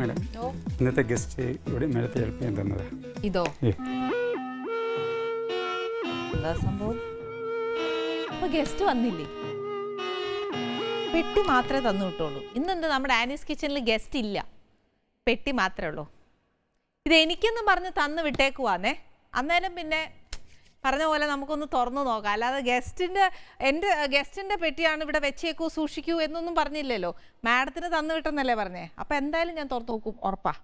Madam ഇന്നത്തെ guest ഇവിടെ മേഡത്തെ help ചെയ്യാൻ തന്നത്. ഇതോ? ഏ. എന്താ സംഭവം? അപ്പൊ ഗസ്റ്റ് വന്നില്ലേ? പെട്ടി മാത്രമേ തന്നു വിട്ടുള്ളൂ ഇന്നെന്ത് നമ്മുടെ ആനീസ് കിച്ചണിൽ ഗസ്റ്റ് ഇല്ല. പെട്ടി മാത്രമേ ഉള്ളൂ. ഇത് എനിക്കെന്ന് പറഞ്ഞ് തന്നു വിട്ടേക്കുവാന്നേ. അന്നേരം പിന്നെ പറഞ്ഞ പോലെ നമുക്കൊന്ന് തുറന്നു നോക്കാം. അല്ലാതെ ഗസ്റ്റിന്റെ എന്റെ ഗസ്റ്റിന്റെ പെട്ടിയാണ് ഇവിടെ വെച്ചേക്കൂ സൂക്ഷിക്കൂ എന്നൊന്നും പറഞ്ഞില്ലല്ലോ. മാഡത്തിന് തന്നു വിട്ടെന്നല്ലേ പറഞ്ഞേ? അപ്പം എന്തായാലും ഞാൻ തുറന്നു നോക്കും ഉറപ്പാ.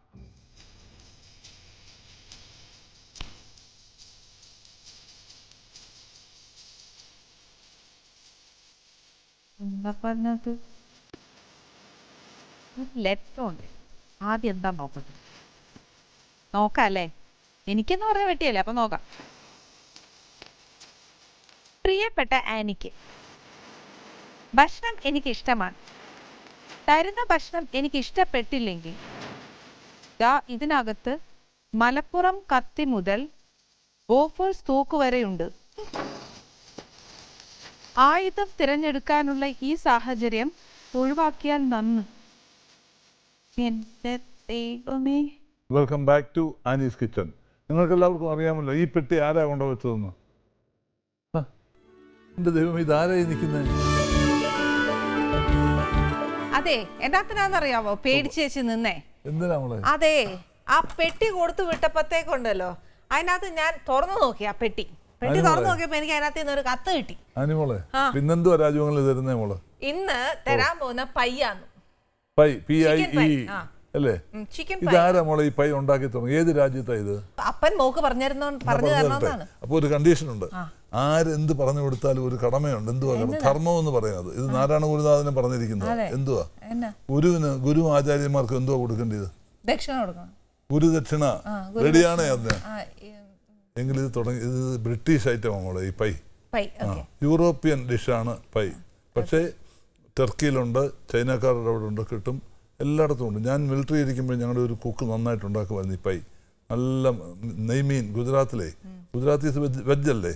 ആദ്യം എന്താ നോക്കുന്നത്? നോക്കാം അല്ലേ എനിക്കെന്ന് പറഞ്ഞ വെട്ടിയല്ലേ അപ്പൊ നോക്കാം. പ്രിയപ്പെട്ട ആനിക്ക്. ഭക്ഷണം എനിക്ക് ഇഷ്ടമാണ് തരുന്ന ഭക്ഷണം എനിക്ക് ഇഷ്ടപ്പെട്ടില്ലെങ്കിൽ ഇതിനകത്ത് മലപ്പുറം കത്തി മുതൽ ബോഫേഴ്സ് തൂക്ക് വരെയുണ്ട്. ആയുധം തിരഞ്ഞെടുക്കാനുള്ള ഈ സാഹചര്യം ഒഴിവാക്കിയാൽ നന്ന്. Welcome back to Annie's kitchen നിങ്ങൾക്ക് എല്ലാവർക്കും അറിയാമല്ലോ ഈ പെട്ടി ആരാ കൊണ്ടുവച്ചതെന്ന്? എന്റെ ദൈവം ഇതാരായി നിൽക്കുന്നത് അതെ എന്നാത്തിനാന്നറിയാമോ പേടിച്ച് വെച്ച് നിന്നേ. എന്തിനാ അതെ ആ പെട്ടി കൊടുത്തു വിട്ടപ്പത്തേക്കുണ്ടല്ലോ അതിനകത്ത് ഞാൻ തുറന്നു നോക്കി ആ പെട്ടി. പെട്ടി തുറന്നു. നോക്കിയപ്പോ എനിക്ക് അതിനകത്ത് നിന്ന് ഒരു കത്ത് കിട്ടി. ആ. പിന്നെന്തുവാ രാജ്യങ്ങളിൽ തരുന്നേ മോളെ? ഇന്ന് തരാൻ പോകുന്ന പയ്യാന്ന്. Pie P I Chicken E pie, ആ. അല്ലേ? ചിക്കൻ പൈ ഇതാരാ മോളെ ഈ പൈ ഉണ്ടാക്കി തുടങ്ങി? ഏത് രാജ്യത്താ ഇത്? അപ്പൻ മോക്ക് പറഞ്ഞിരുന്നോ പറഞ്ഞു തരണമെന്നാണ്. അപ്പൊ ഒരു കണ്ടീഷൻ ഉണ്ട്. ആരെന്ത് പറഞ്ഞു കൊടുത്താലും ഒരു കടമയുണ്ട്. എന്തുവാ? ധർമ്മം എന്ന് പറയുന്നത്. ഇത് നാരായണ ഗുരുനാഥനെ പറഞ്ഞിരിക്കുന്നത്. എന്തുവാ? ഗുരുവിന് ഗുരു ആചാര്യന്മാർക്ക് എന്തുവാ കൊടുക്കേണ്ടത്? ഗുരു ദക്ഷിണ. റെഡിയാണേ അതിന്? എങ്കിൽ ഇത് തുടങ്ങി ഇത് ബ്രിട്ടീഷ് ഐറ്റമാണ് മോളെ ഈ പൈ. യൂറോപ്യൻ ഡിഷാണ് പൈ. പക്ഷേ ടർക്കിയിലുണ്ട് ചൈനക്കാരുടെ അവിടെ ഉണ്ട് കിട്ടും എല്ലായിടത്തും ഉണ്ട്. ഞാൻ മിലിറ്ററി ഇരിക്കുമ്പോൾ ഞങ്ങളുടെ ഒരു കുക്ക് നന്നായിട്ട് ഉണ്ടാക്കുമായിരുന്നു ഈ പൈ. നല്ല നെയ്മീൻ ഗുജറാത്തിലെ. ഗുജറാത്തി വെജല്ലേ?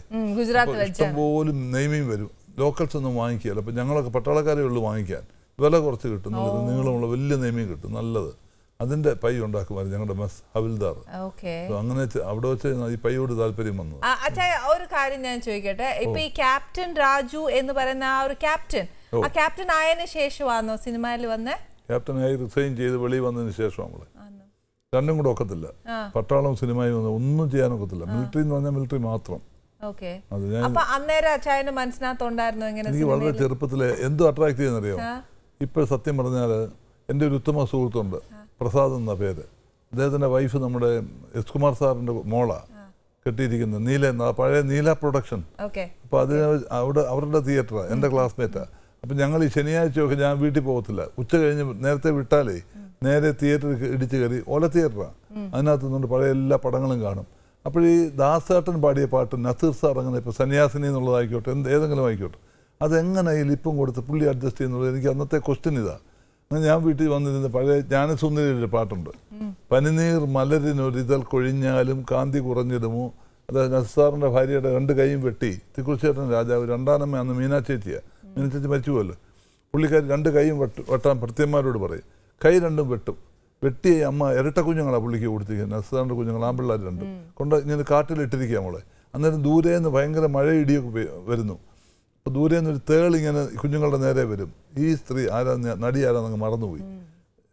ഇഷ്ടംപോലും നെയ്മീൻ വരും. ലോക്കൽസ് ഒന്നും വാങ്ങിക്കുകയല്ല. അപ്പം ഞങ്ങളൊക്കെ പട്ടാളക്കാരെ ഉള്ളൂ വാങ്ങിക്കാൻ. വില കുറച്ച് കിട്ടും നീളമുള്ള വലിയ നെയ്മീൻ കിട്ടും. നല്ലത്. അതിന്റെ പൈ ഉണ്ടാക്കുമായിരുന്നു ഞങ്ങളുടെ മെസ് ഹവിൽദാർ. അങ്ങനെ അവിടെ വെച്ച് ഈ പൈയോട് താല്പര്യം വന്നു. അച്ഛാ ഒരു കാര്യം ഞാൻ ചോദിക്കട്ടെ? ഇപ്പൊ ഈ ക്യാപ്റ്റൻ രാജു എന്ന് പറയുന്ന ആ ഒരു ക്യാപ്റ്റൻ ആ ക്യാപ്റ്റൻ ആയതിനു ശേഷമാണോ സിനിമയിൽ വന്ന്? ക്യാപ്റ്റൻ ആയി റിസൈൻ ചെയ്ത് വെളിയിൽ വന്നതിന് ശേഷം നമ്മളെ. രണ്ടും കൂടെ ഒക്കത്തില്ല. പട്ടാളം സിനിമയും ഒന്നും ചെയ്യാൻ ഒക്കത്തില്ല. മിലിറ്ററി എന്ന് പറഞ്ഞാൽ മിലിറ്ററി മാത്രം. അത് ഞാൻ എനിക്ക് വളരെ ചെറുപ്പത്തിലെ എന്ത് അട്രാക്ട് ചെയ്യുന്നറിയോ? ഇപ്പോൾ സത്യം പറഞ്ഞാൽ എന്റെ ഒരു ഉത്തമ സുഹൃത്തുണ്ട്. പ്രസാദ് എന്ന പേര്. അദ്ദേഹത്തിന്റെ വൈഫ് നമ്മുടെ എസ് കുമാർ സാറിന്റെ മോള. കെട്ടിയിരിക്കുന്നത് നീല എന്ന പഴയ നീല പ്രൊഡക്ഷൻ അപ്പൊ അപ്പോൾ അതിന് അവിടെ അവരുടെ തിയേറ്ററാണ് എന്റെ ക്ലാസ്മേറ്റാണ് അപ്പം ഞങ്ങൾ ഈ ശനിയാഴ്ചയൊക്കെ ഞാൻ വീട്ടിൽ പോകത്തില്ല. ഉച്ച കഴിഞ്ഞ് നേരത്തെ വിട്ടാലേ നേരെ തിയേറ്ററിൽ ഇടിച്ച് കയറി ഓല തിയേറ്ററാണ് അതിനകത്ത് നിന്നുകൊണ്ട് പഴയ എല്ലാ പടങ്ങളും കാണും. അപ്പോൾ ഈ ദാസേട്ടൻ പാടിയ പാട്ട് നസീർ സാർ അങ്ങനെ ഇപ്പോൾ സന്യാസിനി എന്നുള്ളതായിക്കോട്ടെ എന്ത് ഏതെങ്കിലും ആയിക്കോട്ടെ. അതെങ്ങനെ ഈ ലിപ്പും കൊടുത്ത് പുള്ളി അഡ്ജസ്റ്റ് ചെയ്യുന്നുള്ളത്? എനിക്ക് അന്നത്തെ ക്വസ്റ്റ്യൻ ഇതാ. ഞാൻ വീട്ടിൽ വന്നിരുന്ന പഴയ ജ്ഞാനസുന്ദരിയുടെ പാട്ടുണ്ട്. പനിനീർ മലരിനൊരിതൽ കൊഴിഞ്ഞാലും കാന്തി കുറഞ്ഞിടുമോ? അത് നസാറിന്റെ ഭാര്യയുടെ രണ്ട് കൈയും വെട്ടി തിക്കുറിച്ചേട്ടൻ രാജാവ് രണ്ടാനമ്മ അന്ന് മീനാ ചേച്ചിയാണ് മീനാ ചേച്ചി പുള്ളിക്കാർ രണ്ട് കൈയും വെട്ട് വെട്ടാൻ ഭൃത്യന്മാരോട് പറയും. കൈ രണ്ടും വെട്ടും. വെട്ടി അമ്മ ഇരട്ട കുഞ്ഞുങ്ങളാണ് പുള്ളിക്ക് കൊടുത്തിരിക്കുന്നത് നസാറിന്റെ കുഞ്ഞുങ്ങൾ ആമ്പിള്ളേർ രണ്ടും. കൊണ്ട് ഇങ്ങനെ കാട്ടിലിട്ടിരിക്കുക നമ്മളെ അന്നേരം ദൂരെ നിന്ന് ഭയങ്കര മഴ ഇടിയൊക്കെ വരുന്നു. അപ്പോൾ ദൂരെ നിന്ന് ഒരു തേൾ ഇങ്ങനെ കുഞ്ഞുങ്ങളുടെ നേരെ വരും. ഈ സ്ത്രീ ആരാ നടി ആരാന്നങ്ങ് മറന്നുപോയി.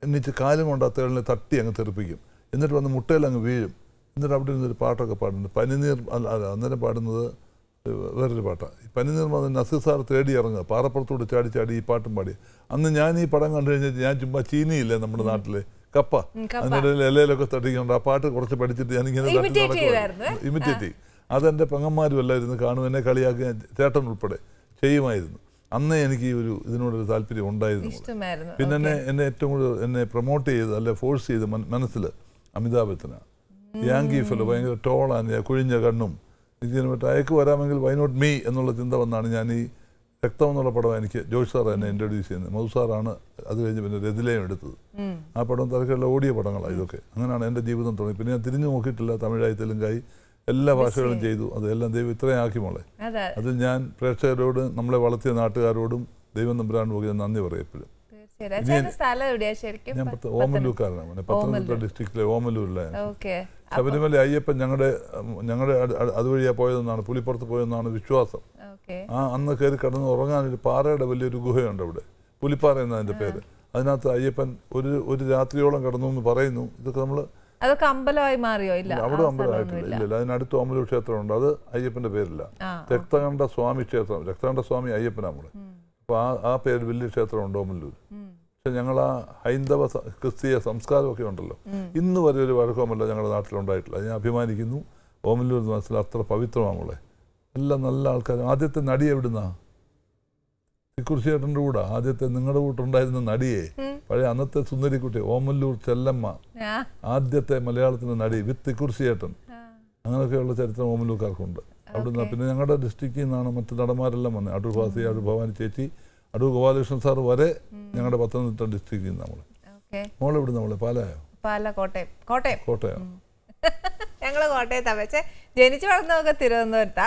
എന്നിട്ട് കാലും കൊണ്ട് ആ തേളിനെ തട്ടി അങ്ങ് തെറിപ്പിക്കും. എന്നിട്ട് വന്ന് മുട്ടയിൽ അങ്ങ് വീഴും. എന്നിട്ട് അവിടെ നിന്നൊരു പാട്ടൊക്കെ പാടുന്നുണ്ട്. പനിനീർ അല്ല അന്നേരം പാടുന്നത് വേറൊരു പാട്ടാണ് ഈ പനി വന്ന് നസീർ സാർ തേടി ഇറങ്ങുക. പാറപ്പുറത്തോട് ചാടി ചാടി ഈ പാട്ടും പാടി. അന്ന് ഞാൻ ഈ പടം കണ്ടു കഴിഞ്ഞാൽ ഞാൻ ചുമ്മാ ചീനിയില്ലേ നമ്മുടെ നാട്ടിലെ? കപ്പ. അതിനിടയിൽ ഇലയിലൊക്കെ തട്ടിക്കൊണ്ട് ആ പാട്ട് കുറച്ച് പഠിച്ചിട്ട് ഞാനിങ്ങനെ ഇമിറ്റേറ്റ് ചെയ്യും. അതെന്റെ പെങ്ങന്മാരും എല്ലാം ഇരുന്ന് കാണും. എന്നെ കളിയാക്കി ചേട്ടൻ ഉൾപ്പെടെ ചെയ്യുമായിരുന്നു. അന്നേ എനിക്ക് ഈ ഒരു ഇതിനോടൊരു താല്പര്യം ഉണ്ടായിരുന്നു. പിന്നെ എന്നെ എന്നെ ഏറ്റവും കൂടുതൽ എന്നെ പ്രൊമോട്ട് ചെയ്ത് അല്ലെ ഫോഴ്സ് ചെയ്ത് മനസ്സിൽ അമിതാഭ് ബച്ചനാണ്. യാങ്കി ഫെല്ലോ ഭയങ്കര ടോളാണ് കുഴിഞ്ഞ കണ്ണും. ഇതിന് പറ്റും അയക്ക് വരാമെങ്കിൽ വൈ നോട്ട് മീ എന്നുള്ള ചിന്ത വന്നാണ് ഞാൻ ഈ രക്തം എന്നുള്ള പടം എനിക്ക് ജോഷ് സാർ എന്നെ ഇൻട്രൊഡ്യൂസ് ചെയ്യുന്നത്. മധു സാറാണ് അത് കഴിഞ്ഞ് പിന്നെ രതിലയം എടുത്തത്. ആ പടം തിരക്കുള്ള ഓടിയ പടങ്ങളാണ് ഇതൊക്കെ. അങ്ങനെയാണ് എന്റെ ജീവിതം തുടങ്ങി. പിന്നെ ഞാൻ തിരിഞ്ഞു നോക്കിയിട്ടില്ല തമിഴായി തെലുങ്കായി എല്ലാ ഭാഷകളും ചെയ്തു. അതെല്ലാം ദൈവം ഇത്രയും ആക്കി മോളെ. അതെ. അതിൽ ഞാൻ പ്രേക്ഷകരോട് നമ്മളെ വളർത്തിയ നാട്ടുകാരോടും ദൈവം നമ്പരാൻ പോയി നന്ദി പറയും ഞാൻ ഓമലൂക്കാരനാണ് പത്തനംതിട്ട ഡിസ്ട്രിക്റ്റിലെ ഓമല്ലൂരിലാണ് ഓക്കെ. ശബരിമല അയ്യപ്പൻ ഞങ്ങളുടെ ഞങ്ങളുടെ അതുവഴിയാ പോയതെന്നാണ് പുലിപ്പുറത്ത് പോയതെന്നാണ് വിശ്വാസം. ആ അന്ന് കയറി കടന്ന് ഉറങ്ങാൻ ഒരു പാറയുടെ വലിയൊരു ഗുഹയുണ്ട് അവിടെ. പുലിപ്പാറ എന്നാ അതിന്റെ പേര്. അതിനകത്ത് അയ്യപ്പൻ ഒരു ഒരു രാത്രിയോളം കടന്നു എന്ന് പറയുന്നു. ഇതൊക്കെ നമ്മൾ അതൊക്കെ അമ്പലമായി മാറിയോ? ഇല്ല. അവിടെ അമ്പലമായിട്ടില്ല. ഇല്ല. അതിനടുത്ത് ഓമലൂർ ക്ഷേത്രമുണ്ട്. അത് അയ്യപ്പന്റെ പേരില്ല. രക്തകണ്ഠ സ്വാമി ക്ഷേത്രം. രക്തകണ്ഠ സ്വാമി അയ്യപ്പനാണ് നമ്മൾ അപ്പൊ ആ ആ പേര് വലിയ ക്ഷേത്രമുണ്ട് ഓമല്ലൂർ. പക്ഷെ ഞങ്ങൾ ആ ഹൈന്ദവ ക്രിസ്തീയ സംസ്കാരമൊക്കെ ഉണ്ടല്ലോ. ഇന്ന് വരെ ഒരു വഴക്കമല്ല ഞങ്ങളുടെ നാട്ടിലുണ്ടായിട്ടില്ല ഞാൻ അഭിമാനിക്കുന്നു. ഓമല്ലൂർ എന്ന് മനസ്സിൽ അത്ര പവിത്രമാണ് നമ്മളെ എല്ലാം നല്ല ആൾക്കാർ ആദ്യത്തെ നടി എവിടുന്നാ? തിക്കുറിശേട്ടന്റെ കൂടെ. ആദ്യത്തെ നിങ്ങളുടെ കൂട്ടുണ്ടായിരുന്ന നടിയെ. പഴയ അന്നത്തെ സുന്ദരിക്കുട്ടി ഓമല്ലൂർ ചെല്ലമ്മ. ആദ്യത്തെ മലയാളത്തിന്റെ നടി വിത്ത് തിക്കുറിശിയേട്ടൻ ആ. അങ്ങനെയൊക്കെയുള്ള ചരിത്രം ഓമല്ലൂർക്കാർക്കുണ്ട് അവിടുന്ന് പിന്നെ ഞങ്ങളുടെ ഡിസ്ട്രിക്റ്റിൽ നിന്നാണ് മറ്റ് നടന്മാരെല്ലാം വന്നത്. അടൂർ ഭാസി അടൂർ ഭവാനി ചേച്ചി അടൂർ ഗോപാലകൃഷ്ണൻ സാർ വരെ ഞങ്ങളുടെ പത്തനംതിട്ട ഡിസ്ട്രിക്റ്റിൽ നിന്ന് നമ്മൾ മോളെ മോളെവിടെ നമ്മൾ പാലായോ? പാല കോട്ടയം. കോട്ടയം. കോട്ടയം ഞങ്ങൾ കോട്ടയത്താ. പക്ഷെ ജനിച്ചു വളർന്നതൊക്കെ തിരുവനന്തപുരത്താ.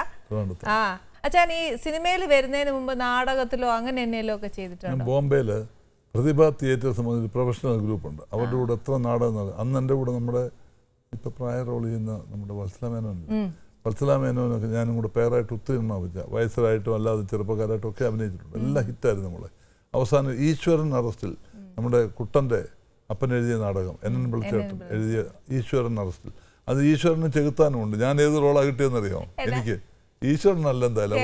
ആ. അച്ഛാൻ ഈ സിനിമയിൽ വരുന്നതിന് മുമ്പ് നാടകത്തിലോ അങ്ങനെ എന്നേലോ ഒക്കെ ചെയ്തിട്ടുണ്ട്? ബോംബെയിൽ ബോംബെയിൽ പ്രതിഭ തിയേറ്റേഴ്സ് എന്നൊരു പ്രൊഫഷണൽ ഗ്രൂപ്പുണ്ട് അവരുടെ കൂടെ എത്ര നാടകം അന്ന് എന്റെ കൂടെ നമ്മുടെ ഇപ്പം പ്രായ റോൾ ചെയ്യുന്ന നമ്മുടെ വത്സല മേനോൻ ഉം. വത്സല മേനോനൊക്കെ ഞാനും കൂടെ പേരായിട്ട് ഒത്തിരി എണ്ണം വെച്ച വയസ്സരായിട്ടും അല്ലാതെ ചെറുപ്പക്കാരായിട്ടും ഒക്കെ അഭിനയിച്ചിട്ടുണ്ട്. എല്ലാം ഹിറ്റായിരുന്നു നമ്മളെ. അവസാനം ഈശ്വരൻ അറസ്റ്റിൽ നമ്മുടെ കുട്ടന്റെ അപ്പൻ എഴുതിയ നാടകം എൻ എൻ പിളിച്ചേട്ടൻ എഴുതിയ ഈശ്വരൻ അറസ്റ്റിൽ. അത് ഈശ്വരന് ചെകുത്താനുമുണ്ട്. ഞാൻ ഏത് റോളാണ് കിട്ടിയെന്നറിയാമോ എനിക്ക് ഈശ്വരനല്ല എന്തായാലും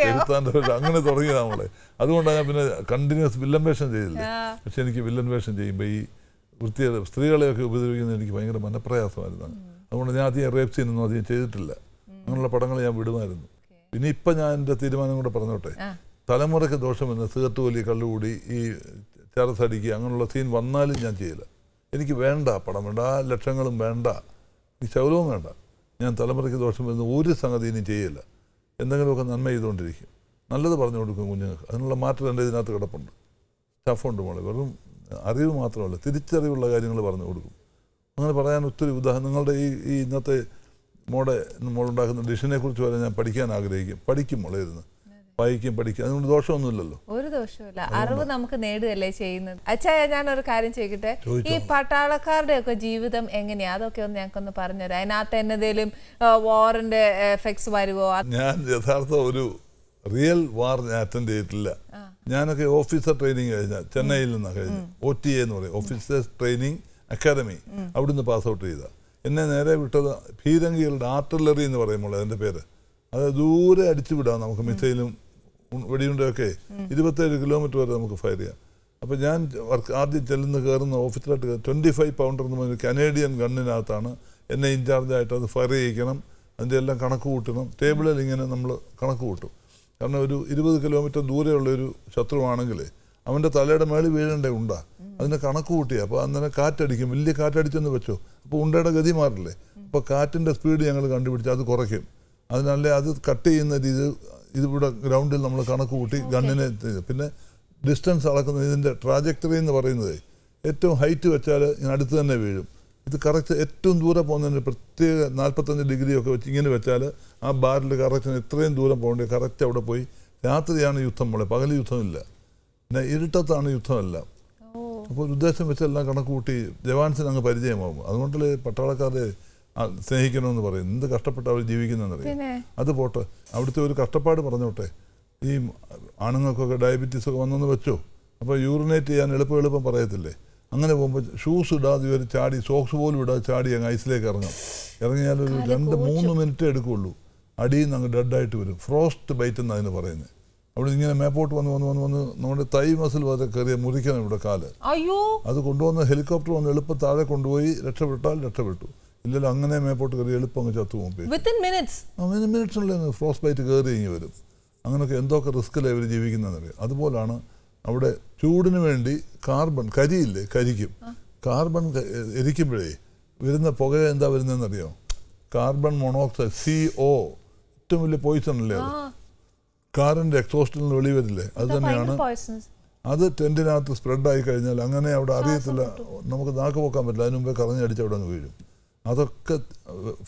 ചെകുത്താന്റെ അങ്ങനെ തുടങ്ങിയതാണ് നമ്മളെ. അതുകൊണ്ടാണ് ഞാൻ പിന്നെ കണ്ടിന്യൂസ് വില്ലൻ വേഷം ചെയ്തില്ലേ? പക്ഷെ എനിക്ക് വില്ലൻ വേഷം ചെയ്യുമ്പോൾ ഈ വൃത്തിയുടെ സ്ത്രീകളെയൊക്കെ ഉപദ്രവിക്കുന്നത് എനിക്ക് ഭയങ്കര മനപ്രയാസമായിരുന്നു. അതുകൊണ്ട് ഞാൻ അധികം റേപ്പ് സീനൊന്നും അധികം ചെയ്തിട്ടില്ല. അങ്ങനെയുള്ള പടങ്ങൾ ഞാൻ വിടുമായിരുന്നു. പിന്നെ ഇപ്പം ഞാൻ എന്റെ തീരുമാനം കൂടെ പറഞ്ഞോട്ടെ. തലമുറയ്ക്ക് തലമുറയ്ക്ക് ദോഷമെന്ന് സിഗരറ്റ് വലിയ കള്ളുകൂടി ഈ ചരസടിക്കുക അങ്ങനെയുള്ള സീൻ വന്നാലും ഞാൻ ചെയ്യില്ല. എനിക്ക് വേണ്ട പടം വേണ്ട ആ ലക്ഷങ്ങളും വേണ്ട. ഈ ശൗലവും വേണ്ട. ഞാൻ തലമുറയ്ക്ക് ദോഷം വരുന്ന ഒരു സംഗതി ഇനി ചെയ്യില്ല. എന്തെങ്കിലുമൊക്കെ നന്മ ചെയ്തുകൊണ്ടിരിക്കും. നല്ലത് പറഞ്ഞു കൊടുക്കും കുഞ്ഞുങ്ങൾക്ക്. അതിനുള്ള മാറ്റം എന്റെ ഇതിനകത്ത് കിടപ്പുണ്ട്. സ്റ്റഫുണ്ട് മോളെ. വെറും അറിവ് മാത്രമല്ല തിരിച്ചറിവുള്ള കാര്യങ്ങൾ പറഞ്ഞു കൊടുക്കും. അങ്ങനെ പറയാൻ ഒത്തിരി ഉദാഹരണം നിങ്ങളുടെ ഈ ഈ ഇന്നത്തെ മോടെ മോളുണ്ടാക്കുന്ന ഡിഷിനെ കുറിച്ച് വരെ ഞാൻ പഠിക്കാൻ ആഗ്രഹിക്കും. പഠിക്കും മോളെ ഇരുന്ന്. വായിക്കും പഠിക്കും. അതുകൊണ്ട് ദോഷമൊന്നുമില്ലല്ലോ. ഒരു ദോഷമില്ല അറിവ് നമുക്ക് നേടുകയല്ലേ ചെയ്യുന്നത്? അച്ഛാ ഞാൻ ഒരു കാര്യം ചോദിക്കട്ടെ? ഈ പട്ടാളക്കാരുടെ ഒക്കെ ജീവിതം എങ്ങനെയാ? അതൊക്കെ ഒന്ന് ഞങ്ങൾക്കൊന്ന് പറഞ്ഞുതരാം. അതിനകത്ത് എന്നതേലും വാറിന്റെ എഫക്ട്സ് വരുവോ? ഞാൻ യഥാർത്ഥ ഒരു റിയൽ വാർ ഞാൻ അറ്റൻഡ് ചെയ്തിട്ടില്ല ഞാനൊക്കെ ഓഫീസർ ട്രെയിനിങ് കഴിഞ്ഞ ചെന്നൈയിൽ നിന്നാണ് കഴിഞ്ഞത്. ഒ ടി എന്ന് പറയും. ഓഫീസേഴ്സ് ട്രെയിനിങ് അക്കാദമി അവിടുന്ന് പാസ് ഔട്ട് ചെയ്ത. എന്നെ നേരെ വിട്ടത് ഭീരങ്കികളുടെ ആർട്ടിലറി എന്ന് പറയുമ്പോൾ അതിന്റെ പേര്. അത് ദൂരെ അടിച്ചു വിടാം നമുക്ക് മിസൈലും വെടിയുണ്ടൊക്കെ ഇരുപത്തേഴ് കിലോമീറ്റർ വരെ നമുക്ക് ഫയർ ചെയ്യാം. അപ്പോൾ ഞാൻ വർക്ക് ആദ്യം ചെല്ലുന്ന കയറുന്ന ഓഫീസറായിട്ട് ട്വന്റി ഫൈവ് പൗണ്ടർ എന്ന് പറഞ്ഞ കനേഡിയൻ ഗണ്ണിനകത്താണ് എന്നെ ഇൻചാർജായിട്ട് അത് ഫയർ ചെയ്യിക്കണം. അതിന്റെ എല്ലാം കണക്ക് കൂട്ടണം. ടേബിളിൽ ഇങ്ങനെ നമ്മൾ കണക്ക് കൂട്ടും. കാരണം ഒരു ഇരുപത് കിലോമീറ്റർ ദൂരെയുള്ള ഒരു ശത്രുവാണെങ്കിൽ അവന്റെ തലയുടെ മേളിൽ വീഴേണ്ടേ ഉണ്ടാ. അതിനെ കണക്ക് കൂട്ടിയാൽ അപ്പോൾ അന്നേരം കാറ്റടിക്കും. വലിയ കാറ്റടിച്ചെന്ന് വെച്ചോ. അപ്പോൾ ഉണ്ടയുടെ ഗതി മാറില്ലേ? അപ്പോൾ കാറ്റിന്റെ സ്പീഡ് ഞങ്ങൾ കണ്ടുപിടിച്ച് അത് കുറയ്ക്കും. അതിനല്ലേ അത് കട്ട് ചെയ്യുന്ന രീതി ഇതിവിടെ ഗ്രൗണ്ടിൽ നമ്മൾ കണക്ക് കൂട്ടി ഗണ്ണിനെ പിന്നെ ഡിസ്റ്റൻസ് അളക്കുന്ന ഇതിന്റെ ട്രാജക്ടറി എന്ന് പറയുന്നത് ഏറ്റവും ഹൈറ്റ് വെച്ചാൽ ഇങ്ങനെ അടുത്ത് തന്നെ വീഴും. ഇത് കറക്റ്റ് ഏറ്റവും ദൂരെ പോകുന്നതിന് പ്രത്യേക നാൽപ്പത്തഞ്ച് ഡിഗ്രി ഒക്കെ വെച്ച് ഇങ്ങനെ വെച്ചാൽ ആ ബാരിൽ കറക്റ്റിന് ഇത്രയും ദൂരം പോകേണ്ടത് കറക്റ്റ് അവിടെ പോയി. രാത്രിയാണ് യുദ്ധം പോലെ പകൽ യുദ്ധമില്ല. പിന്നെ ഇരുട്ടത്താണ് യുദ്ധമല്ല. അപ്പോൾ ഒരു ഉദ്ദേശം വെച്ചെല്ലാം കണക്ക് കൂട്ടി ജവാൻസിന് അങ്ങ് പരിചയമാകും അതുകൊണ്ടല്ലേ പട്ടാളക്കാരെ സ്നേഹിക്കണമെന്ന് പറയും. എന്ത് കഷ്ടപ്പെട്ട് അവർ ജീവിക്കുന്നതെന്നറിയാം അത് പോട്ടെ. അവിടുത്തെ ഒരു കഷ്ടപ്പാട് പറഞ്ഞോട്ടെ. ഈ ആണുങ്ങൾക്കൊക്കെ ഡയബറ്റീസ് ഒക്കെ വന്നെന്ന് വെച്ചോ. അപ്പോൾ യൂറിനേറ്റ് ചെയ്യാൻ എളുപ്പം എളുപ്പം പറയത്തില്ലേ? അങ്ങനെ പോകുമ്പോൾ ഷൂസ് ഇടാതെ ഇവർ ചാടി സോക്സ് പോലും ഇടാതെ ചാടി അങ്ങ് ഐസിലേക്ക് ഇറങ്ങും. ഇറങ്ങിയാൽ ഒരു രണ്ട് മൂന്ന് മിനിറ്റ് എടുക്കുകയുള്ളൂ അടിയിൽ നിന്ന് അങ്ങ് ഡെഡായിട്ട് വരും. ഫ്രോസ്റ്റ് ബൈറ്റ് എന്നാണ് അതിന് പറയുന്നത്. അവിടെ ഇങ്ങനെ മേപ്പോട്ട് വന്ന് വന്ന് വന്ന് വന്ന് നമ്മുടെ തൈ മസിൽ വരെ കയറിയ മുറിക്കണം ഇവിടെ കാൽ. അയ്യോ. അത് കൊണ്ടുവന്ന ഹെലികോപ്റ്റർ വന്ന് എളുപ്പം താഴെ കൊണ്ടുപോയി രക്ഷപ്പെട്ടാൽ രക്ഷപ്പെട്ടു. ഇല്ലല്ലോ അങ്ങനെ മേപ്പോട്ട് കയറി എളുപ്പം അങ്ങ് ചത്തു മിനിറ്റ്സിനുള്ളിൽ ഫ്രോസ്റ്റ് ബൈറ്റ് കയറി ഇങ്ങനെ വരും. അങ്ങനെയൊക്കെ എന്തൊക്കെ റിസ്ക്കിലാണ് ഇവർ ജീവിക്കുന്നതെന്നറിയാം? അതുപോലാണ് അവിടെ ചൂടിന് വേണ്ടി കാർബൺ കരിയില്ലേ കരിക്കും. കാർബൺ എരിക്കുമ്പോഴേ വരുന്ന പുക എന്താ വരുന്നതെന്നറിയോ? കാർബൺ മോണോക്സൈഡ് സി ഒ ഏറ്റവും വലിയ പോയിസൺ അല്ലേ അത്? കാറിന്റെ എക്സോസ്റ്റിൽ നിന്ന് വെളി വരില്ലേ? അത് തന്നെയാണ്. അത് ടെന്റിനകത്ത് സ്പ്രെഡായി കഴിഞ്ഞാൽ അങ്ങനെ അവിടെ അറിയത്തില്ല. നമുക്ക് നാക്ക് പോക്കാൻ പറ്റില്ല. അതിന് മുമ്പേ കറഞ്ഞടിച്ച് അവിടെ നിന്ന് വീഴും. അതൊക്കെ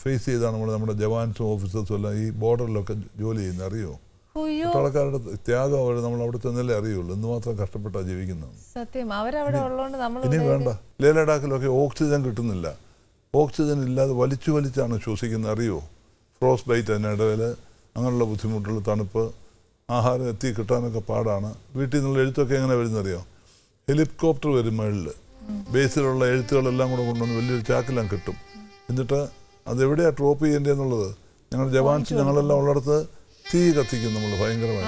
ഫേസ് ചെയ്താണ് നമ്മൾ നമ്മുടെ ജവാൻസും ഓഫീസേഴ്സും എല്ലാം ഈ ബോർഡറിലൊക്കെ ജോലി ചെയ്യുന്നത്. അറിയോ? അയ്യോ പട്ടാളക്കാരുടെ ത്യാഗം അവർ നമ്മൾ അവിടെ ചെന്നല്ലേ അറിയുള്ളൂ. എന്തുമാത്രം കഷ്ടപ്പെട്ടാ ജീവിക്കുന്നത്? സത്യം. അവരവിടെ ഉള്ളതുകൊണ്ട് നമ്മൾ ഇനി വേണ്ട. ലേ ലഡാക്കിലൊക്കെ ഓക്സിജൻ കിട്ടുന്നില്ല. ഓക്സിജൻ ഇല്ലാതെ വലിച്ചു വലിച്ചാണ് ശ്വസിക്കുന്നത്. അറിയോ? ഫ്രോസ് ബൈറ്റ് അതിനിടയിൽ അങ്ങനെയുള്ള ബുദ്ധിമുട്ടുള്ള തണുപ്പ്. ആഹാരം എത്തി കിട്ടാനൊക്കെ പാടാണ്. വീട്ടിൽ നിന്നുള്ള എഴുത്തൊക്കെ എങ്ങനെ വരുന്നറിയോ? ഹെലികോപ്റ്റർ വരും മുകളിൽ ബേസിലുള്ള എഴുത്തുകളെല്ലാം കൂടെ കൊണ്ടുവന്ന് വലിയൊരു ചാക്കെല്ലാം കിട്ടും. എന്നിട്ട് അതെവിടെയാണ് ഡ്രോപ്പ് ചെയ്യേണ്ടതെന്നുള്ളത്? ഞങ്ങൾ ജവാൻസ് ഞങ്ങളെല്ലാം ഉള്ളിടത്ത് തീ കത്തിക്കും നമ്മൾ ഭയങ്കരമായി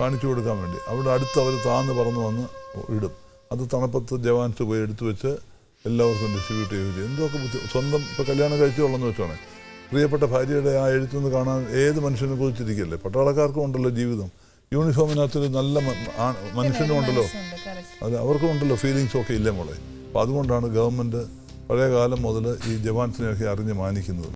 കാണിച്ചു കൊടുക്കാൻ വേണ്ടി. അവിടെ അടുത്ത് അവർ താന്ന് പറന്ന് വന്ന് ഇടും. അത് തണുപ്പത്ത് ജവാൻസ് പോയി എടുത്തു വെച്ച് എല്ലാവർക്കും ഡിസ്ട്രിബ്യൂട്ട് ചെയ്ത് എന്തൊക്കെ ബുദ്ധി സ്വന്തം ഇപ്പോൾ കല്യാണം കഴിച്ചോളെന്ന് വെച്ചാണ്. പ്രിയപ്പെട്ട ഭാര്യയുടെ ആ എഴുത്തുനിന്ന് കാണാൻ ഏത് മനുഷ്യനും കുറിച്ചിരിക്കല്ലേ പട്ടാളക്കാർക്കും ഉണ്ടല്ലോ ജീവിതം. യൂണിഫോമിനകത്തൊരു നല്ല മനുഷ്യനും ഉണ്ടല്ലോ. അത് അവർക്കും ഉണ്ടല്ലോ ഫീലിങ്സ് ഒക്കെ ഇല്ലേ മോളെ? അപ്പോൾ അതുകൊണ്ടാണ് ഗവൺമെന്റ് പഴയ കാലം മുതൽ ഈ ജവാൻസിനെയൊക്കെ അറിഞ്ഞ് മാനിക്കുന്നത്.